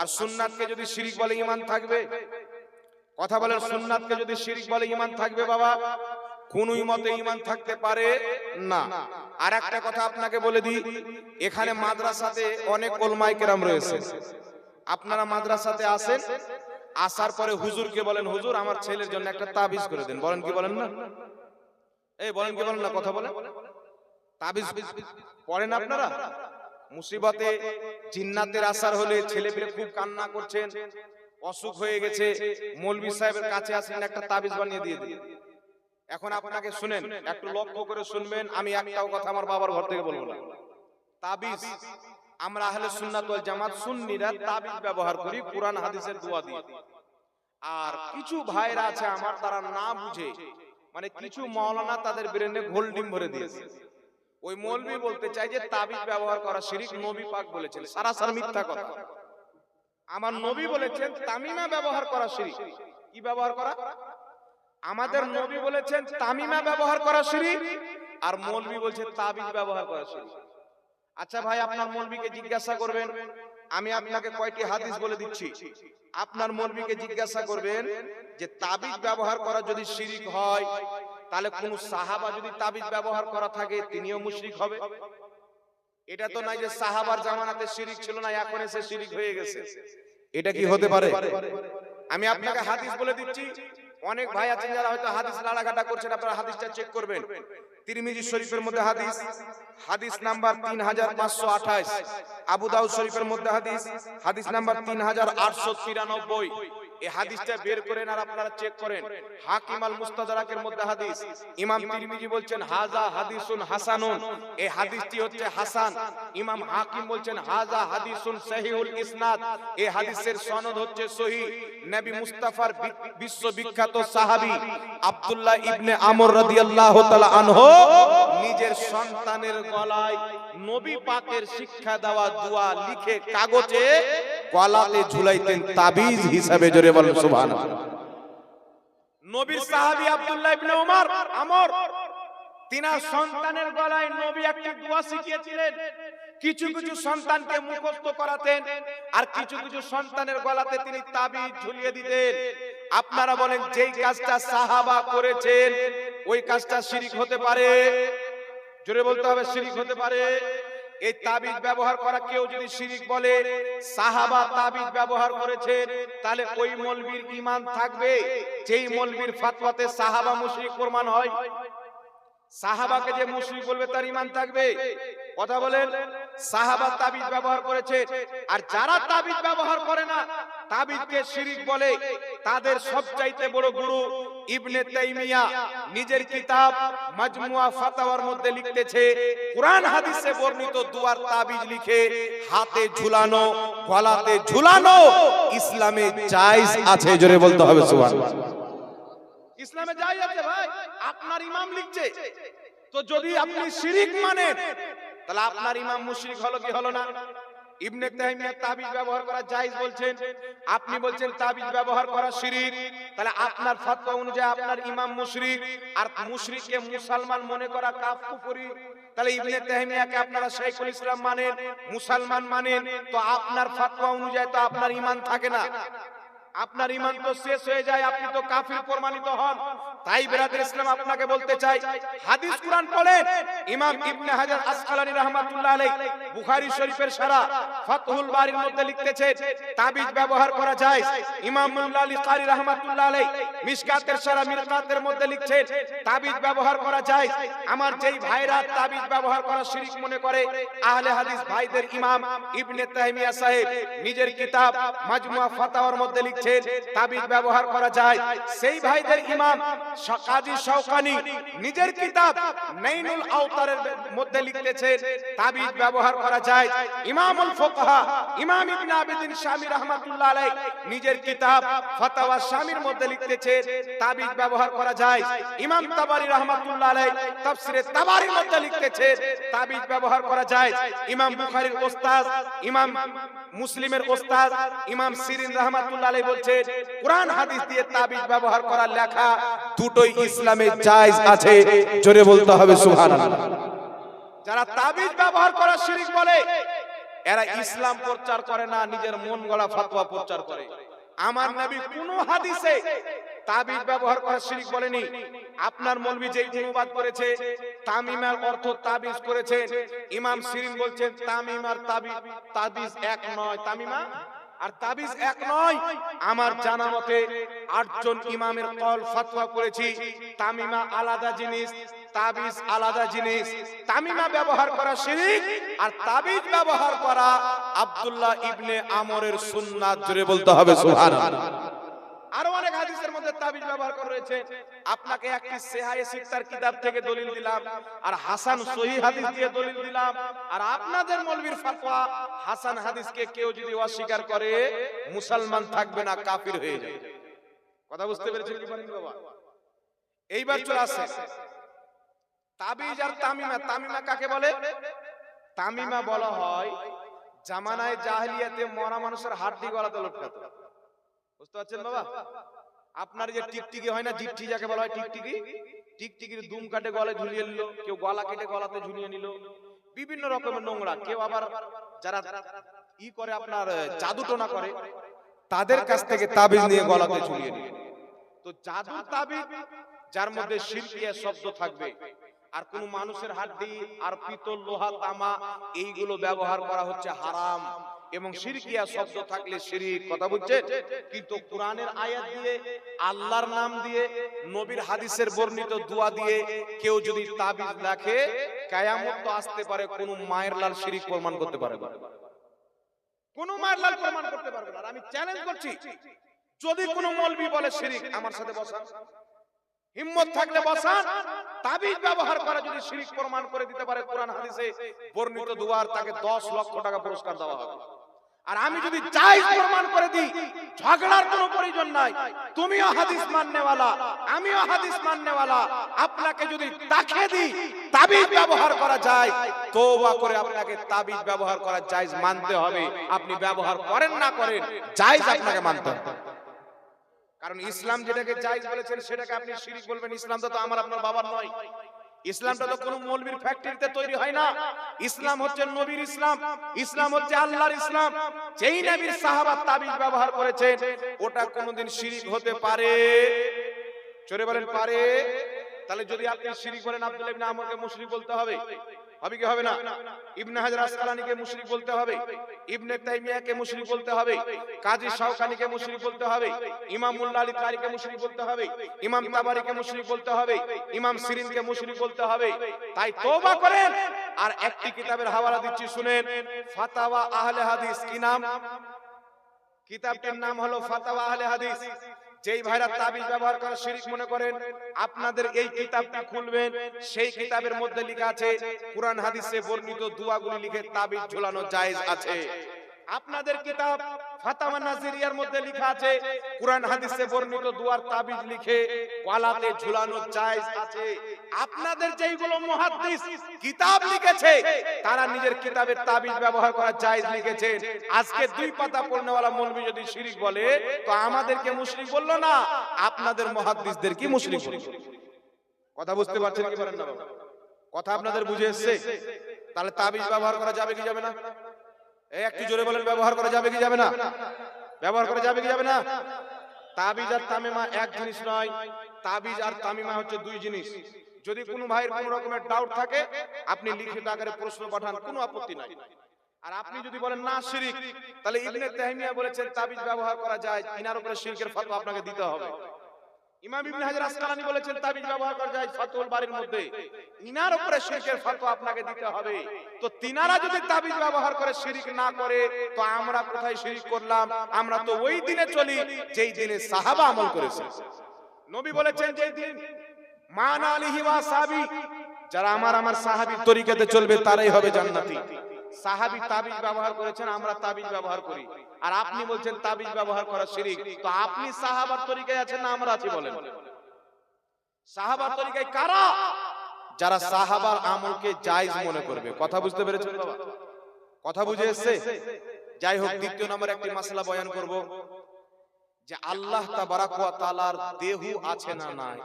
আর সুন্নাতকে যদি শিরিক বলে ইমান থাকবে। কথা বলেন সুন্নাতকে যদি শিরিক বলে ইমান থাকবে বাবা কোনই মতে ইমান থাকতে পারে না। আর একটা কথা আপনাকে বলে দিই এখানে মাদ্রাসাতে অনেক ওলমাই কেরাম রয়েছে। আপনারা মাদ্রাসাতে আসেন আসার পরে হুজুরকে বলেন হুজুর আমার ছেলের জন্য একটা তাবিজ করে দেন। বলেন কি বলেন না? এই বলেন কি বলেন না? কথা বলেন। তাবিজ পড়েন আপনারা? মুসিবতে জিন্নাতের আসার হলে ছেলে পেলে খুব কান্না করছেন, অসুখ হয়ে গেছে, মৌলবি সাহেবের কাছে আসেন একটা তাবিজ বানিয়ে দিয়ে দিয়ে এখন আপনাকে শুনেন, একটু লক্ষ্য করে শুনবেন, আমি একটাও কথা আমার বাবার ঘর থেকে বলব তাবিজ, আমরা আহলে সুন্নাত ওয়াল জামাত সুন্নিরা তাবিজ ব্যবহার করি, কোরআন, হাদিসের দোয়া দিয়ে। আর কিছু ভাইরা আছে আমার, তারা না বুঝে মানে কিছু মাওলানা তাদের ব্রেনে গোল্ডিং ভরে দিয়েছে। ওই মৌলবি বলতে চাই যে তাবিজ ব্যবহার করা শিরিক নবী পাক বলেছেন। সারাসার মিথ্যা কথা। আমার নবী বলেছেন তামিমা ব্যবহার করা শিরিক। কি ব্যবহার করা? আমাদের নবী বলেছেন তামিমা ব্যবহার করা শিরিক আর মৌলবি বলছে তাবিজ ব্যবহার করা শিরিক। আচ্ছা ভাই আপনার মৌলবিকে জিজ্ঞাসা করবেন। আমি আপনাকে কয়টি হাদিস বলে দিচ্ছি। আপনার মৌলবিকে জিজ্ঞাসা করবেন যে তাবিজ ব্যবহার করা যদি শিরিক হয় তাহলে কোন সাহাবা যদি তাবিজ ব্যবহার করা থাকে তিনিও মুশরিক হবে। এটা তো নাই যে সাহাবার জামানাতে শিরিক ছিল না এখন এসে শিরিক হয়ে গেছে। এটা কি হতে পারে? আমি আপনাকে হাদিস বলে দিচ্ছি। অনেক ভাই আছেন যারা হয়তো হাদিস লাড়াঘাটা করছেন আপনারা হাদিসটা চেক করবেন। তিরমিজি শরীফের মধ্যে হাদিস হাদিস। নাম্বার তিন হাজার পাঁচশো আঠাশ আবু দাউদ শরীফের মধ্যে হাদিস হাদিস। নাম্বার তিন হাজার আটশো তিরানব্বই। হাদিসটা বের করেন আর আপনারা চেক করেন। হাকিম আল মধ্যে হাদিস। ইমাম তিরমিজি বলছেন হাজা হাদিসুন হাসানুন। এই হাদিসটি হচ্ছে হাসান। ইমাম হাকিম বলছেন হাজা হাদিসুন ইসনাদ। এই হাদিসের সনদ হচ্ছে সহি। নবী মুস্তাফার বিশ্ববিখ্যাত সাহাবী আব্দুল্লাহ ইবনে আমর রাদিয়াল্লাহু তাআলা আনহু নিজের সন্তানের গলায় নবী পাকের শিক্ষা দেওয়া দোয়া লিখে কাগজে গলাতে ঝুলাইতেন তাবিজ হিসাবে জোরে বলেন, সুবহানাল্লাহ। নবীর সাহাবী আব্দুল্লাহ ইবনে ওমর আমর, তিনার সন্তানের গলায় নবী একটি দোয়া শিখিয়েছিলেন। কিছু কিছু সন্তানকে মুখস্থ করাতেন আর কিছু কিছু সন্তানের গলাতে তিনি তাবিজ ঝুলিয়ে দিতেন। আপনারা বলেন, যেই কাজটা সাহাবা করেছেন, ওই কাজটা শিরিক হতে পারে? জোরে বলতে হবে, শিরিক হতে পারে? এই তাবিজ ব্যবহার করা কেউ যদি শিরিক বলে, সাহাবা তাবিজ ব্যবহার করেছেন, তাহলে ওই মলবির ঈমান থাকবে। যেই মলবির ফাতওয়াতে সাহাবা মুশরিক প্রমাণ হয়, সাহাবাকে যে মুশরিক বলবে তার ইমান থাকবে। কথা বলেন, সাহাবা তাবিজ ব্যবহার করেছে, আর যারা তাবিজ ব্যবহার করে না, তাবিজকে শিরিক বলে, তাদের সবচাইতে বড় গুরু ইবনে তাইমিয়া নিজের কিতাব মাজমুয়া ফাতাওয়ার মধ্যে লিখতেছে, কোরআন হাদিসে বর্ণিত দুয়ার তাবিজ লিখে, হাতে ঝুলানো, গলাতে ঝুলানো ইসলামে জায়েজ আছে, জোরে বলতে হবে সুবহানাল্লাহ ইসলামে যাই আছে ভাই, আপনার ইমাম লিখছে। তো যদি আপনি শিরিক মানেন, তাহলে আপনার ইমাম মুশরিক হলো কি হলো না? ইবনে তাইমিয়া তাবিজ ব্যবহার করা জায়েজ বলছেন। আপনি বলছেন তাবিজ ব্যবহার করা শিরিক, তাহলে আপনার ফতোয়া অনুযায়ী আপনার ইমাম মুশরিক, আর মুশরিককে মুসলমান মনে করা কাফ কুফরি তাহলে ইবনে তাইমিয়াকে আপনারা শাইখুল ইসলাম মানেন, মুসলমান মানেন, তো আপনার ফতোয়া অনুযায়ী তো আপনার ঈমান থাকে না। আপনার ইমান তো শেষ হয়ে যায়, আপনি তো কাফির প্রমাণিত হন। তাই বেরাদের ইসলাম আপনাকে বলতে চাই, হাদিস কুরআন পড়েন, ইমাম ইবনে হাজার আসকালানি রাহমাতুল্লাহ আলাইহি, বুখারী শরীফের সারা ফাতহুল বারির মধ্যে লিখতেছেন, তাবিজ ব্যবহার করা যায় ইমাম মুল্লা আলী কারি রাহমাতুল্লাহ আলাইহি মিশকাতের সারা মিরকাতের মধ্যে লিখছেন, তাবিজ ব্যবহার করা যায়, আমার যেই ভাইরা তাবিজ ব্যবহার করা শিরিক মনে করে, আহলে হাদিস ভাইদের ইমাম ইবনে তাইমিয়া সাহেব নিজের কিতাব মাজমুয়া ফাতাওয়ার মধ্যে লিখছেন, তাবিজ ব্যবহার করা যায়, সেই ভাইদের ইমাম কাজী শওকানি নিজের কিতাব নাইনুল আওতারের মধ্যে লিখতেছেন, তাবিজ ব্যবহার করা যায়। ইমামুল ফুকাহা, ইমাম ইবনে আবিদিন রাহমাতুল্লাহ আলাইহি নিজের কিতাব মধ্যে লিখতেছেন, তাবিজ ব্যবহার করা যায়। ইমাম তাবারি রাহমাতুল্লাহ আলাইহি তাফসিরে তাবারির মধ্যে লিখতেছেন, তাবিজ ব্যবহার করা যায়। ইমাম বুখারীর ওস্তাদ, ইমাম মুসলিমের ওস্তাদ, ইমাম সিরিন রাহমাতুল্লাহ আলাইহি বলছেন, কোরআন হাদিস দিয়ে তাবিজ ব্যবহার করা লেখা দুটোই ইসলামে জায়েজ আছে জোরে বলতে হবে সুবহানাল্লাহ। যারা তাবিজ ব্যবহার করা শিরিক বলে এরা ইসলাম প্রচার করে না নিজের মন গড়া ফতোয়া প্রচার করে। আমার নবী কোন হাদিসে তাবিজ ব্যবহার করা শিরিক বলেনি। আপনার মৌলবি যেই অনুবাদ করেছে তামিমার অর্থ তাবিজ করেছেন ইমাম সিরিন বলছেন তামিমার তাবিজ তাবিজ এক নয়। তামিমা আর তাবিজ এক নয় আমার জানা মতে আটজন ইমামের কল ফতোয়া করেছি তামিমা আলাদা জিনিস তাবিজ আলাদা জিনিস। তামিমা ব্যবহার করা শিরিক আর তাবিজ ব্যবহার করা আব্দুল্লাহ ইবনে আমরের সুন্নাত জুড়ে বলতে হবে সুবহানাল্লাহ আরও অনেক হাদিসের মধ্যে তাবিজ ব্যবহার রয়েছে আপনাকে একটি সেহায়ে কিতাব থেকে দলিল দিলাম, আর হাসান সহি হাদিস দিয়ে দলিল দিলাম। আর আপনাদের হাসান হাদিসকে কেউ যদি অস্বীকার করে, মুসলমান থাকবে না, কাফির হয়ে যাবে। কথা বুঝতে পেরেছেন কি বাবা? এইবার চলে আসে। তাবিজ আর তামিমা তামিমা কাকে বলে? তামিমা বলা হয়, জামানায় জাহেলিয়াতে মরা মানুষের হাড্ডি গলাতে লটকাতো। বুঝতে পারছেন বাবা? আপনার যে টিকটিকি হয় না জিপটি যাকে বলা হয় টিকটিকি? টিকটিকির দুম কাটে গলায় ঝুলিয়ে নিল কেউ গলা কেটে গলাতে ঝুলিয়ে নিল। বিভিন্ন রকমের নোংরা কেউ আবার যারা ই করে আপনার জাদু টোনা করে তাদের কাছ থেকে তাবিজ নিয়ে গলাতে ঝুলিয়ে নিল। তো জাদু তাবিজ যার মধ্যে শিল্পিয়া শব্দ থাকবে। আর কোন মানুষের হাড্ডি আর পিতল লোহা তামা এইগুলো ব্যবহার করা হচ্ছে হারাম। এবং শিরকিয়া শব্দ থাকলে শিরিক কথা বুঝছেন? কিন্তু কোরআনের আয়াত দিয়ে আল্লাহর নাম দিয়ে নবীর হাদিসের বর্ণিত দোয়া দিয়ে কেউ যদি তাবিজ লেখে কায়ামত তো আসতে পারে কোন মায়ের লাল শিরিক প্রমাণ করতে পারে না। কোন মায়ের লাল প্রমাণ করতে পারবে না। আমি চ্যালেঞ্জ করছি যদি কোন মৌলবি বলে শিরিক আমার সাথে বসান। হিম্মত থাকলে বসান। তাবিজ ব্যবহার করা যদি শিরিক প্রমাণ করে দিতে পারে কোরআন হাদিসে বর্ণিত দুয়ার তাকে 10 লক্ষ টাকা পুরস্কার দেওয়া হবে। আর আমি যদি জায়েজ প্রমাণ করে দিই, ঝগড়ার কোনো প্রয়োজন নাই। তুমিও হাদিস মাননেওয়ালা, আমিও হাদিস মাননেওয়ালা। আপনাকে যদি তাকে দিই, তাবিজ ব্যবহার করা যায়, তওবা করে আপনাকে তাবিজ ব্যবহার করা জায়েজ মানতে হবে। আপনি ব্যবহার করেন না করেন, জায়েজ আপনাকে মানতে হবে। কারণ ইসলাম যেটাকে জায়েজ বলেছেন, সেটাকে আপনি শিরিক বলবেন। ইসলামটা তো আমার, আপনার বাবার নয়। ইসলামটা তো কোনো মৌলবীর ফ্যাক্টরিতে তৈরি হয় না। ইসলাম হচ্ছে নবীর ইসলাম। ইসলাম হচ্ছে আল্লাহর ইসলাম। যেই নবীর সাহাবা তাবিজ ব্যবহার করেছেন, ওটা কোনোদিন শিরিক হতে পারে। চলে বলেন, পারে। তাহলে যদি আপনি শিরিক বলেন, আব্দুল ইবনে আমরকে মুশরিক বলতে হবে। হবে কি হবে না? ইবনে হাজার আসকালানিকে মুশরিক বলতে হবে। ইবনে তাইমিয়াকে মুশরিক বলতে হবে। কাজী শাওকানিকে মুশরিক বলতে হবে। ইমাম মুল্লা আলী কারিকে মুশরিক বলতে হবে। ইমাম তাবারিকে মুশরিক বলতে হবে। ইমাম সিরিনকে মুশরিক বলতে হবে। তাই তওবা করেন। আর একটি কিতাবের হাওয়ালা দিচ্ছি, শুনেন। ফাতাওয়া আহলে হাদিস, কি নাম? কিতাবটির নাম হলো ফাতাওয়া আহলে হাদিস। যেই ভাইরা তাবিজ ব্যবহার করে শিরিক মনে করেন, আপনাদের এই কিতাবটা খুলবেন, সেই কিতাবের মধ্যে লেখা আছে, কোরআন হাদিসে বর্ণিত দুয়াগুলি লিখে তাবিজ ঝোলানো জায়েজ আছে। আপনাদের কিতাব ফাতাওয়া নাজিরিয়ার মধ্যে লেখা আছে কোরআন হাদিসে বর্ণিত দুয়ার তাবিজ লিখে গলাতে ঝুলানো জায়েজ আছে। আপনাদের যেইগুলো মুহাদ্দিস কিতাব লিখেছে তারা নিজের কিতাবের তাবিজ ব্যবহার করা জায়েজ লিখেছেন। আজকে দুই পাতা পড়নেওয়ালা মৌলবি যদি শিরিক বলে তো আমাদেরকে মুশরিক বলল না। আপনাদের মুহাদ্দিসদের কি মুশরিক বলল? কথা বুঝতে পারছেন কি পারেন না? কথা আপনাদের বুঝে এসছে। তাহলে তাবিজ ব্যবহার করা যাবে কি যাবে না এই একটু জোরে বলেন, ব্যবহার করা যাবে কি যাবে না? ব্যবহার করা যাবে কি যাবে না? তাবিজ আর তামিমা এক জিনিস নয়। তাবিজ আর তামিমা হচ্ছে দুই জিনিস। যদি কোনো ভাইয়ের কোনো রকমের ডাউট থাকে, আপনি লিখিত আকারে প্রশ্ন পাঠান, কোনো আপত্তি নাই। আর আপনি যদি বলেন, না, শিরিক, তাহলে ইবনে তাহমিয়া বলেছেন, তাবিজ ব্যবহার করা যায়, ইনার উপরে শিরকের ফতোয়া আপনাকে দিতে হবে। ইমাম ইবনে হাজার আসকালানি বলেছেন, তাবিজ ব্যবহার করা যায় বাড়ির মধ্যে। ইনার উপরে শিরকের ফতোয়া আপনাকে দিতে হবে। তো তিনারা যদি তাবিজ ব্যবহার করে শিরিক না করে, তো আমরা কোথায় শিরিক করলাম? আমরা তো ওই দিনে চলি যেই দিনে সাহাবা আমল করেছে। নবী বলেছেন যেই দিন, মান আলিহি ওয়া সাহাবি যারা আমার আমার সাহাবীর তরিকাতে চলবে, তারাই হবে জান্নাতি। সাহাবী তাবিজ ব্যবহার করেছেন, আমরা তাবিজ ব্যবহার করি। আর আপনি বলছেন তাবিজ ব্যবহার করা শিরিক, তো আপনি সাহাবার তরিকায় আছেন না আমরা আছি বলেন। সাহাবার তরিকায় কারা? যারা সাহাবার আমলকে জায়েজ মনে করবে। কথা বুঝতে পেরেছেন বাবা? কথা বুঝে এসছে? যাই হোক, দ্বিতীয় নম্বর একটি মাসলা বয়ান করব। যে আল্লাহ তাবারাক ওয়া তাআলার দেহ আছে না নাই?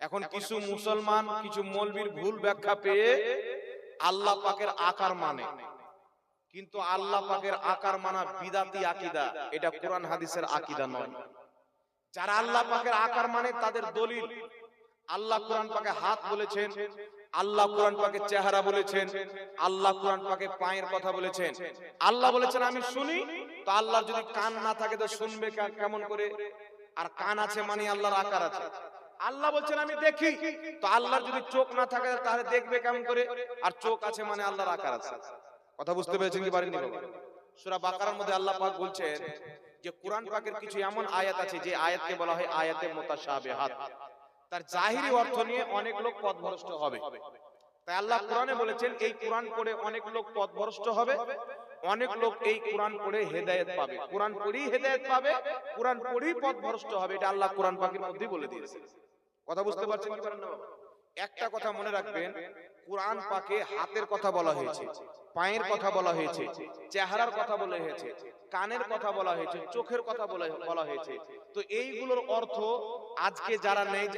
এখন কিছু মুসলমান, কিছু মৌলবীর ভুল ব্যাখ্যা পেয়ে আল্লাহ পাকের আকার মানে। কিন্তু আল্লাহ পাকের আকার মানা বিদাতি আকিদা। এটা কোরআন হাদিসের আকিদা নয়। যারা আল্লাহ পাকের আকার মানে তাদের দলিল। আল্লাহ কোরআন পাকে হাত বলেছেন। আল্লাহ কোরআন পাকে চেহারা বলেছেন। আল্লাহ কোরআন পাকে পায়ের কথা বলেছেন। আল্লাহ বলেছেন আমি শুনি। তো আল্লাহর যদি কান না থাকে তো শুনবে কেমন করে? আর কান আছে মানে আল্লাহর আকার আছে। আল্লাহ বলছেন, আমি দেখি। তো আল্লাহর যদি চোখ না থাকে, তাহলে দেখবে কেমন করে? আর চোখ আছে মানে আল্লাহর আকার আছে। কথা বুঝতে পেরেছেন কি পারেননি বাবা? সূরা বাকারার মধ্যে আল্লাহ পাক বলছেন যে, কোরআন পাকের কিছু এমন আয়াত আছে, যে আয়াতকে বলা হয় আয়াতে মুতাশাবিহাত। তার জাহিরি অর্থ নিয়ে অনেক লোক পথভ্রষ্ট হবে। তাই আল্লাহ কোরআনে বলেছেন, এই কোরআন পড়ে অনেক লোক পথভ্রষ্ট হবে। অনেক লোক এই কোরআন পড়ে হেদায়েত পাবে। কোরআন পড়েই হেদায়েত পাবে, কোরআন পড়েই পথভ্রষ্ট হবে। এটা আল্লাহ কোরআন পাকের মধ্যেই বলে দিয়েছে কথা বুঝতে পারছেন কি পারেন না একটা কথা মনে রাখবেন কোরআন পাকে হাতের কথা বলা হয়েছে পায়ের কথা বলা হয়েছে চেহারার কথা বলা হয়েছে কানের কথা বলা হয়েছে চোখের কথা বলা হয়েছে। তো এইগুলোর অর্থ আজকে যারা নেই